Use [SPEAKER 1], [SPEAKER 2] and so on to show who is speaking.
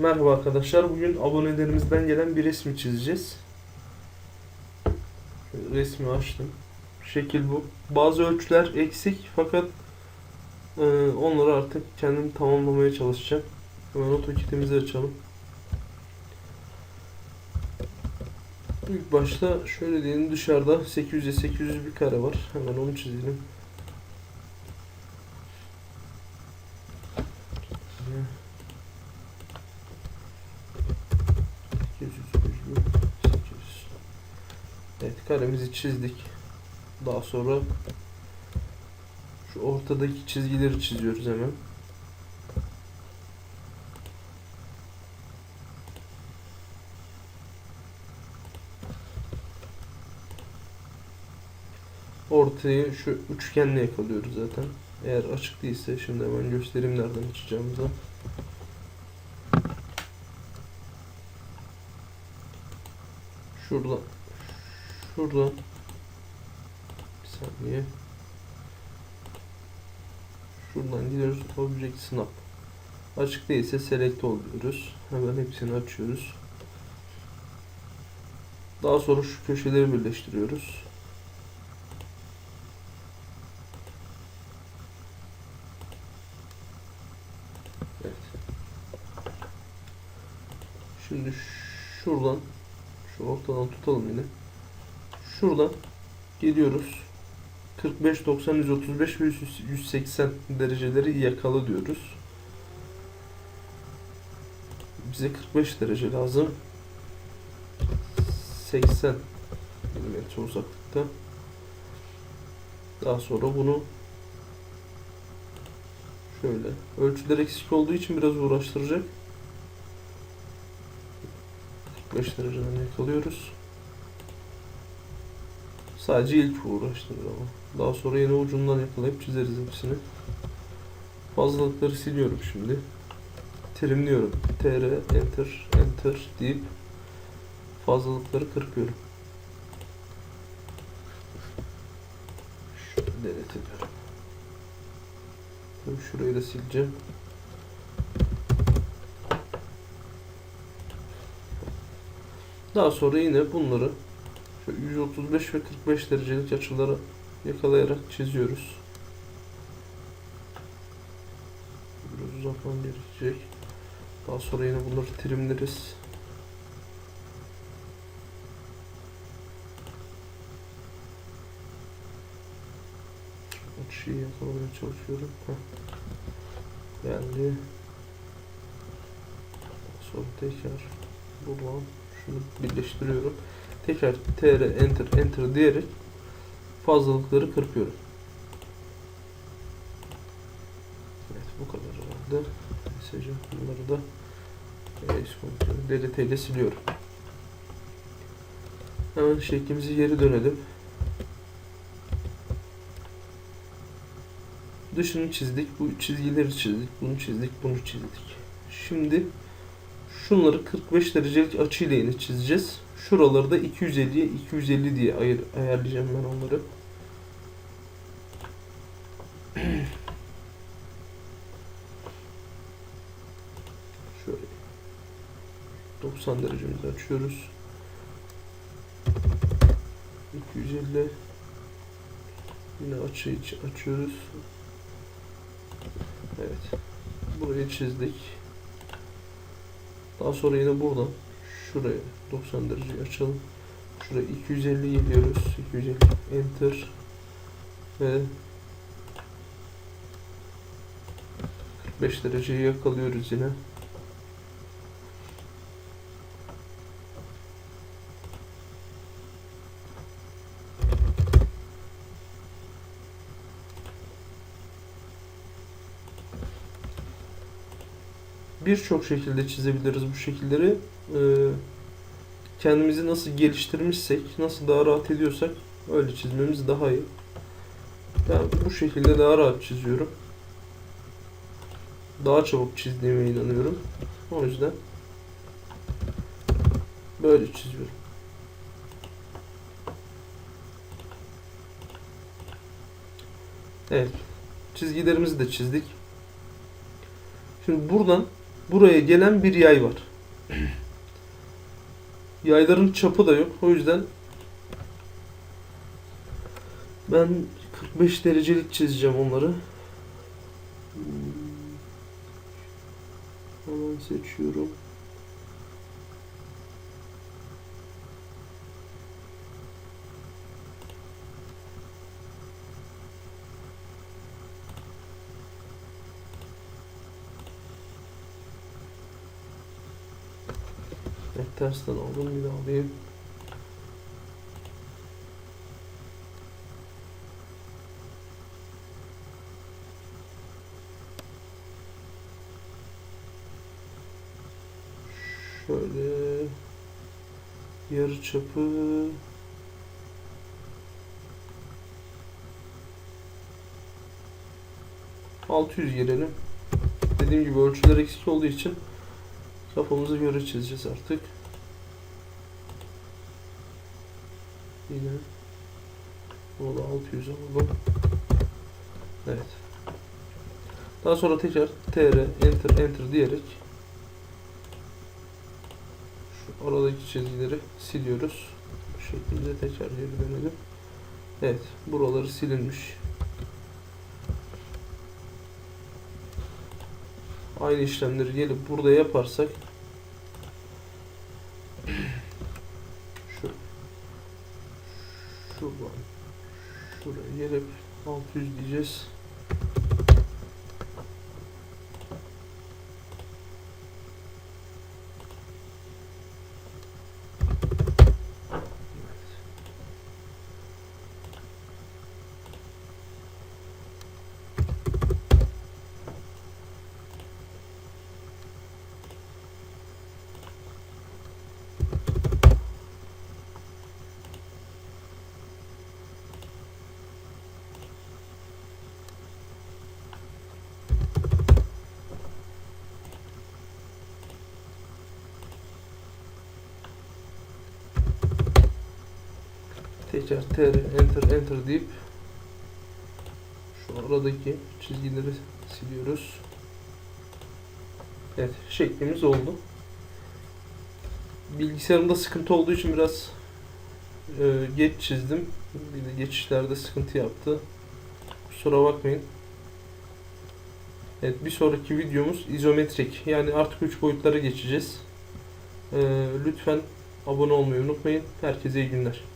[SPEAKER 1] Merhaba arkadaşlar. Bugün abonelerimizden gelen bir resmi çizeceğiz. Resmi açtım. Şekil bu. Bazı ölçüler eksik fakat e, onları artık kendim tamamlamaya çalışacağım. Hemen AutoCAD'imizi açalım. İlk başta şöyle diyelim dışarıda 800'e 800 bir kare var. Hemen onu çizelim. Evet karemizi çizdik. Daha sonra şu ortadaki çizgileri çiziyoruz hemen. Ortayı şu üçgenle yakalıyoruz zaten. Eğer açık değilse şimdi hemen göstereyim nereden açacağımızı. Şuradan şuradan. Bir saniye. Şuradan gidiyoruz. Object snap. Açık değilse select all diyoruz. Hemen hepsini açıyoruz. Daha sonra şu köşeleri birleştiriyoruz. Evet. Şimdi şuradan şu ortadan tutalım yine. Şuradan geliyoruz. 45, 90, 135 ve 180 dereceleri yakala diyoruz. Bize 45 derece lazım. 80 milimetre uzaklıkta. Daha sonra bunu şöyle ölçüler eksik olduğu için biraz uğraştıracak. 45 dereceden yakalıyoruz. Sadece ilk uğraştırır ama. Daha sonra yine ucundan yakalayıp çizeriz hepsini. Fazlalıkları siliyorum şimdi. Trimliyorum. TR, Enter, Enter deyip fazlalıkları kırpıyorum. Şöyle delete ediyorum. Tabii şurayı da sileceğim. Daha sonra yine bunları şu 135 ve 45 derecelik açıları yakalayarak çiziyoruz. Biraz uzatmam gerekecek. Daha sonra yine bunları trimleriz. Açıyı yakalamaya çalışıyorum. Heh. Geldi. Sonra tekrar buradan şunu birleştiriyorum. Tekrar tr enter enter diyerek fazlalıkları kırpıyorum. Evet bu kadar herhalde. Mesajı bunları da delete ile siliyorum. Hemen şeklimizi geri dönelim. Dışını çizdik, bu çizgileri çizdik, bunu çizdik, bunu çizdik. Şimdi şunları 45 derecelik açıyla yine çizeceğiz. Şuraları da 250'ye 250 diye ayır, ayarlayacağım ben onları. Şöyle 90 derecemizi açıyoruz. 250 yine açıyı açıyoruz. Evet. Burayı çizdik. Daha sonra yine buradan şuraya 90 derece açalım. Şuraya 250 geliyoruz. 250 enter ve 45 dereceyi yakalıyoruz yine. Birçok şekilde çizebiliriz bu şekilleri. Ee, kendimizi nasıl geliştirmişsek, nasıl daha rahat ediyorsak öyle çizmemiz daha iyi. Ben bu şekilde daha rahat çiziyorum. Daha çabuk çizdiğime inanıyorum. O yüzden böyle çiziyorum. Evet. Çizgilerimizi de çizdik. Şimdi buradan buraya gelen bir yay var. Yayların çapı da yok. O yüzden ben 45 derecelik çizeceğim onları. Hemen seçiyorum. Evet, tersten aldım bir daha alayım. Şöyle yarı çapı ...600 girelim. Dediğim gibi ölçüler eksik olduğu için kafamıza göre çizeceğiz artık. Yine bunu da 600 alalım. Evet. Daha sonra tekrar TR enter enter diyerek şu aradaki çizgileri siliyoruz. Bu şekilde tekrar geri dönelim. Evet, buraları silinmiş. Aynı işlemleri gelip burada yaparsak şu şuradan şuraya gelip 600 diyeceğiz. Tekrar TR enter enter deyip şu aradaki çizgileri siliyoruz. Evet şeklimiz oldu. Bilgisayarımda sıkıntı olduğu için biraz e, geç çizdim. Bir de geçişlerde sıkıntı yaptı. Kusura bakmayın. Evet bir sonraki videomuz izometrik. Yani artık 3 boyutlara geçeceğiz. E, lütfen abone olmayı unutmayın. Herkese iyi günler.